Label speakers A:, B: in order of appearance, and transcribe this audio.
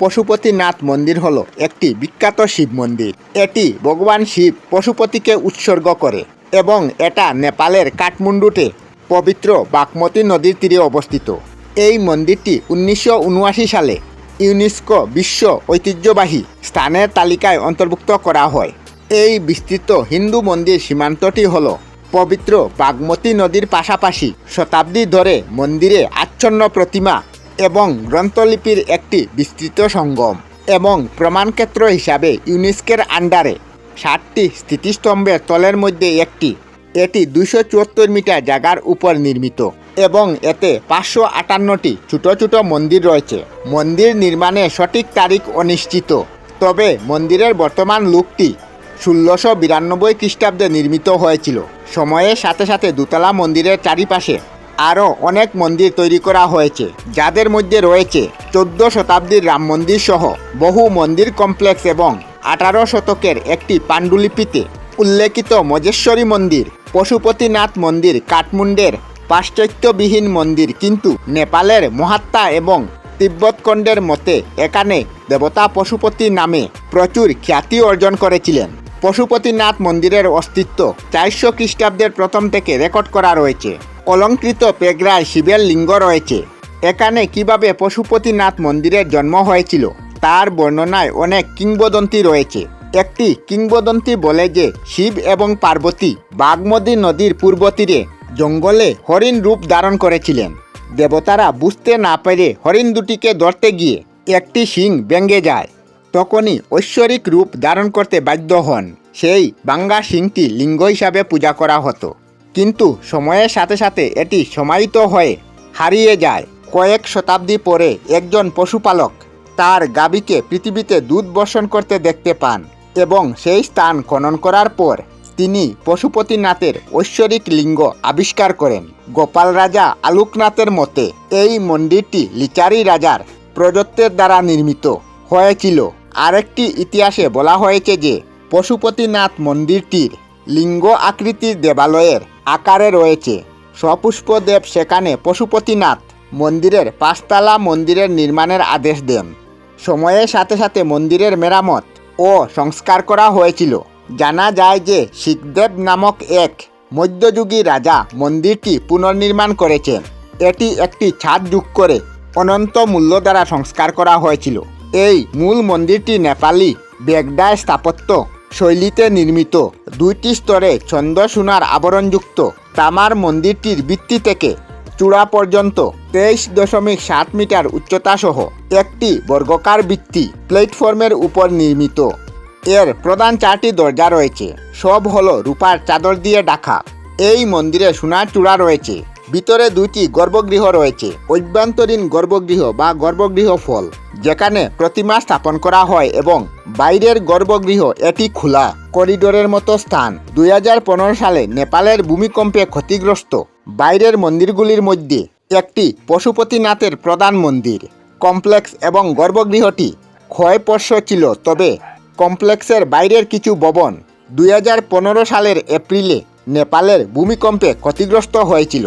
A: পশুপতিনাথ মন্দির হলো একটি বিখ্যাত শিব মন্দির। এটি ভগবান শিব পশুপতিকে উৎসর্গ করে এবং এটা নেপালের কাঠমান্ডুতে পবিত্র বাগমতী নদীর তীরে অবস্থিত। এই মন্দিরটি উনিশশো উনআশি সালে ইউনেস্কো বিশ্ব ঐতিহ্যবাহী স্থানের তালিকায় অন্তর্ভুক্ত করা হয়। এই বিস্তৃত হিন্দু মন্দির সীমান্তটি হল পবিত্র বাগমতী নদীর পাশাপাশি শতাব্দী ধরে মন্দিরে আচ্ছন্ন প্রতিমা এবং গ্রন্থলিপির একটি বিস্তৃত সঙ্গম এবং প্রমাণক্ষেত্র হিসাবে ইউনেস্কের আন্ডারে ষাটটি স্থিতিস্তম্ভের তলের মধ্যে একটি। এটি দুশো চুয়াত্তর মিটার জায়গার উপর নির্মিত এবং এতে পাঁচশো আটান্নটি ছোট ছোট মন্দির রয়েছে। মন্দির নির্মাণে সঠিক তারিখ অনিশ্চিত, তবে মন্দিরের বর্তমান লুকটি ষোলোশো বিরানব্বই খ্রিস্টাব্দে নির্মিত হয়েছিল। সময়ের সাথে সাথে দোতলা মন্দিরের চারিপাশে আরও অনেক মন্দির তৈরি করা হয়েছে, যাদের মধ্যে রয়েছে চোদ্দ শতাব্দীর রাম মন্দির সহ বহু মন্দির কমপ্লেক্স এবং আঠারো শতকের একটি পাণ্ডুলিপিতে উল্লেখিত মজেশ্বরী মন্দির, পশুপতিনাথ মন্দির, কাঠমুন্ডের পাশ্চাত্যবিহীন মন্দির কিন্তু নেপালের মহাত্মা এবং তিব্বতখণ্ডের মতে এখানে দেবতা পশুপতি নামে প্রচুর খ্যাতি অর্জন করেছিলেন। পশুপতিনাথ মন্দিরের অস্তিত্ব চারশো খ্রিস্টাব্দের প্রথম থেকে রেকর্ড করা রয়েছে। অলঙ্কৃত পেগরায় শিবের লিঙ্গ রয়েছে। এখানে কীভাবে পশুপতিনাথ মন্দিরের জন্ম হয়েছিল, তার বর্ণনায় অনেক কিংবদন্তি রয়েছে। একটি কিংবদন্তি বলে যে, শিব এবং পার্বতী বাগমতী নদীর পূর্ব তীরে জঙ্গলে হরিণ রূপ ধারণ করেছিলেন। দেবতারা বুঝতে না পেরে হরিণ দুটিকে ধরতে গিয়ে একটি শিং ভেঙে যায়। তখনই ঐশ্বরিক রূপ ধারণ করতে বাধ্য হন। সেই বাঙ্গা শিংটি লিঙ্গ হিসাবে পূজা করা হতো। কিন্তু সময়ের সাথে সাথে এটি সমাহিত হয়ে হারিয়ে যায়। কয়েক শতাব্দী পরে একজন পশুপালক তার গাবিকে পৃথিবীতে দুধ বর্ষণ করতে দেখতে পান এবং সেই স্থান খনন করার পর তিনি পশুপতিনাথের ঐশ্বরিক লিঙ্গ আবিষ্কার করেন। গোপাল রাজা আলোকনাথের মতে এই মন্দিরটি লিচারি রাজার প্রযত্তের দ্বারা নির্মিত হয়েছিল। আরেকটি ইতিহাসে বলা হয়েছে যে পশুপতিনাথ মন্দিরটির লিঙ্গ আকৃতির দেবালয়ের আকারে রয়েছে। সপুষ্পদেব সেখানে পশুপতিনাথ মন্দিরের পাঁচতলা মন্দিরের নির্মাণের আদেশ দেন। সময়ের সাথে সাথে মন্দিরের মেরামত ও সংস্কার করা হয়েছিল। জানা যায় যে শিখদেব নামক এক মধ্যযুগী রাজা মন্দিরটি পুনর্নির্মাণ করেছেন। এটি একটি ছাদ যোগ করে অনন্ত মূল্য দ্বারা সংস্কার করা হয়েছিল। এই মূল মন্দিরটি নেপালি বেগডায় স্থাপত্য শৈলীতে নির্মিত। দুইটি স্তরে ছন্দ সোনার আবরণযুক্ত তামার মন্দিরটির ভিত্তি থেকে চূড়া পর্যন্ত তেইশ দশমিক সাত মিটার উচ্চতা সহ একটি বর্গকার ভিত্তি প্ল্যাটফর্মের উপর নির্মিত। এর প্রধান চারটি দরজা রয়েছে। সব হলো রূপার চাদর দিয়ে ঢাকা। এই মন্দিরে সোনার চূড়া রয়েছে। ভিতরে দুইটি গর্ভগৃহ রয়েছে, অভ্যন্তরীণ গর্ভগৃহ বা গর্ভগৃহ ফল, যেখানে প্রতিমা স্থাপন করা হয় এবং বাইরের গর্ভগৃহ এটি খোলা করিডোরের মতো স্থান। দুই হাজার পনেরো সালে নেপালের ভূমিকম্পে ক্ষতিগ্রস্ত বাইরের মন্দিরগুলির মধ্যে একটি পশুপতিনাথের প্রধান মন্দির। কমপ্লেক্স এবং গর্ভগৃহটি ক্ষয়পর্ষ ছিল, তবে কমপ্লেক্সের বাইরের কিছু ভবন দুই হাজার পনেরো সালের এপ্রিলে নেপালের ভূমিকম্পে ক্ষতিগ্রস্ত হয়েছিল।